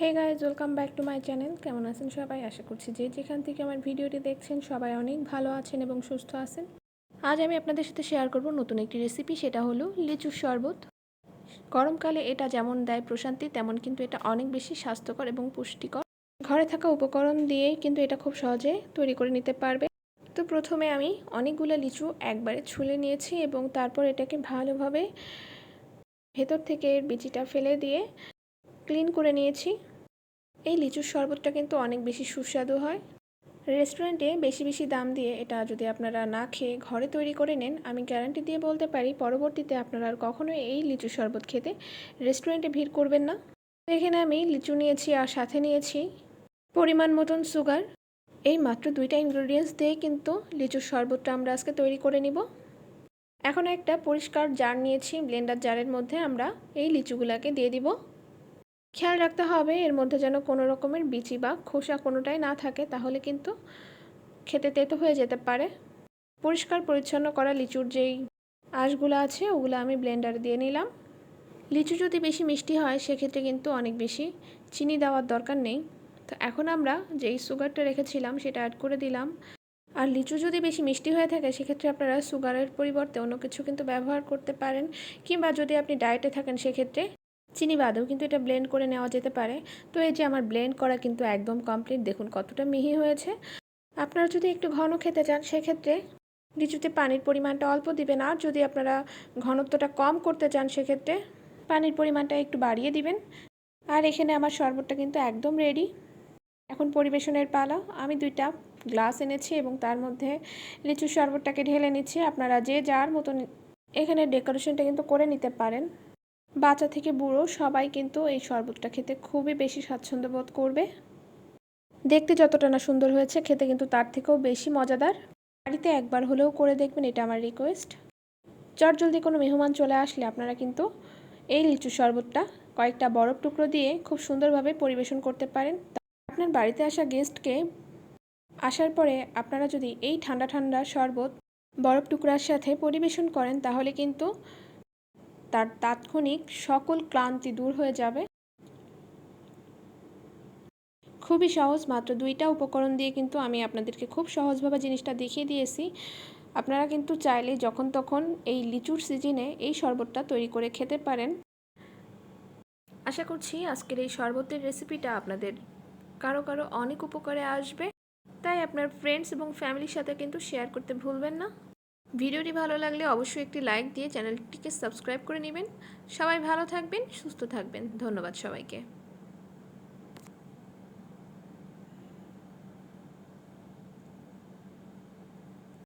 Hey guys welcome back to my channel কেমন আছেন সবাই? আশা করছি যে যেখান থেকে আমার ভিডিওটি দেখছেন, সবাই অনেক ভালো আছেন এবং সুস্থ আছেন। আজ আমি আপনাদের সাথে শেয়ার করব নতুন একটি রেসিপি সেটা হলো লিচুর শরবত। গরমকালে এটা যেমন দেয় প্রশান্তি, তেমন কিন্তু এটা অনেক বেশি স্বাস্থ্যকর এবং পুষ্টিকর। ঘরে থাকা উপকরণ দিয়েই কিন্তু এটা খুব সহজে তৈরি করে নিতে পারবে। তো প্রথমে আমি অনেকগুলো লিচু একবারে ছুলে নিয়েছি এবং তারপর এটাকে ভালোভাবে ভেতর থেকে বিচিটা ফেলে দিয়ে ক্লিন করে নিয়েছি। এই লিচুর শরবতটা কিন্তু অনেক বেশি সুস্বাদু হয়। রেস্টুরেন্টে বেশি বেশি দাম দিয়ে এটা যদি আপনারা না খেয়ে ঘরে তৈরি করে নেন, আমি গ্যারান্টি দিয়ে বলতে পারি পরবর্তীতে আপনারা আর কখনোই এই লিচু শরবত খেতে রেস্টুরেন্টে ভিড় করবেন না। এখানে আমি লিচু নিয়েছি আর সাথে নিয়েছি পরিমাণ মতন সুগার। এই মাত্র দুইটা ইনগ্রেডিয়েন্টস দিয়ে কিন্তু লিচুর শরবতটা আমরা আজকে তৈরি করে নিব। এখন একটা পরিষ্কার জার নিয়েছি ব্লেন্ডার জারের মধ্যে আমরা এই লিচুগুলাকে দিয়ে দিব। খেয়াল রাখতে হবে, এর মধ্যে যেন কোনো রকমের বিচি বা খোসা কোনোটাই না থাকে, তাহলে কিন্তু খেতে তেতো হয়ে যেতে পারে। পরিষ্কার পরিচ্ছন্ন করা লিচুর যেই আঁশগুলো আছে, ওগুলো আমি ব্লেন্ডারে দিয়ে নিলাম। লিচু যদি বেশি মিষ্টি হয়, সেক্ষেত্রে কিন্তু অনেক বেশি চিনি দেওয়ার দরকার নেই। তো এখন আমরা যেই সুগারটা রেখেছিলাম, সেটা অ্যাড করে দিলাম। আর লিচু যদি বেশি মিষ্টি হয়ে থাকে, সেক্ষেত্রে আপনারা সুগারের পরিবর্তে অন্য কিছু কিন্তু ব্যবহার করতে পারেন। কিংবা যদি আপনি ডায়েটে থাকেন, সেক্ষেত্রে চিনি বাদেও কিন্তু এটা ব্লেন্ড করে নেওয়া যেতে পারে। তো এই যে আমার ব্লেন্ড করা কিন্তু একদম কমপ্লিট দেখুন কতটা মিহি হয়েছে। আপনারা যদি একটু ঘন খেতে চান, সেক্ষেত্রে লিচুতে পানির পরিমাণটা অল্প দিবেন। আর যদি আপনারা ঘনত্বটা কম করতে চান, সেক্ষেত্রে পানির পরিমাণটা একটু বাড়িয়ে দিবেন। আর এখানে আমার শরবতটা কিন্তু একদম রেডি এখন পরিবেশনের পালা। আমি দুইটা গ্লাস এনেছি এবং তার মধ্যে লিচুর শরবতটাকে ঢেলে নিচ্ছি। আপনারা যে যার মতন এখানে ডেকোরেশনটা কিন্তু করে নিতে পারেন। বাচ্চা থেকে বুড়ো, সবাই কিন্তু এই শরবতটা খেতে খুবই বেশি স্বাচ্ছন্দ্য বোধ করবে। দেখতে যতটা না সুন্দর হয়েছে, খেতে কিন্তু তার থেকেও বেশি মজাদার। বাড়িতে একবার হলেও করে দেখবেন, এটা আমার রিকোয়েস্ট চট জলদি কোনো মেহমান চলে আসলে আপনারা কিন্তু এই লিচু শরবতটা কয়েকটা বরফ টুকরো দিয়ে খুব সুন্দরভাবে পরিবেশন করতে পারেন। আপনার বাড়িতে আসা গেস্টকে আসার পরে আপনারা যদি এই ঠান্ডা ঠান্ডা শরবত বরফ টুকরার সাথে পরিবেশন করেন, তাহলে কিন্তু তার তাৎক্ষণিক সকল ক্লান্তি দূর হয়ে যাবে। খুবই সহজ, মাত্র দুইটা উপকরণ দিয়ে কিন্তু আমি আপনাদেরকে খুব সহজভাবে জিনিসটা দেখিয়ে দিয়েছি। আপনারা কিন্তু চাইলে যখন তখন এই লিচুর সিজনে এই শরবতটা তৈরি করে খেতে পারেন। আশা করছি আজকের এই শরবতের রেসিপিটা আপনাদের কারও কারও অনেক উপকারে আসবে। তাই আপনার ফ্রেন্ডস এবং ফ্যামিলির সাথে কিন্তু শেয়ার করতে ভুলবেন না। ভিডিওটি ভালো লাগলে অবশ্যই একটি লাইক দিয়ে চ্যানেলটিকে সাবস্ক্রাইব করে নেবেন। সবাই ভালো থাকবেন, সুস্থ থাকবেন। ধন্যবাদ সবাইকে।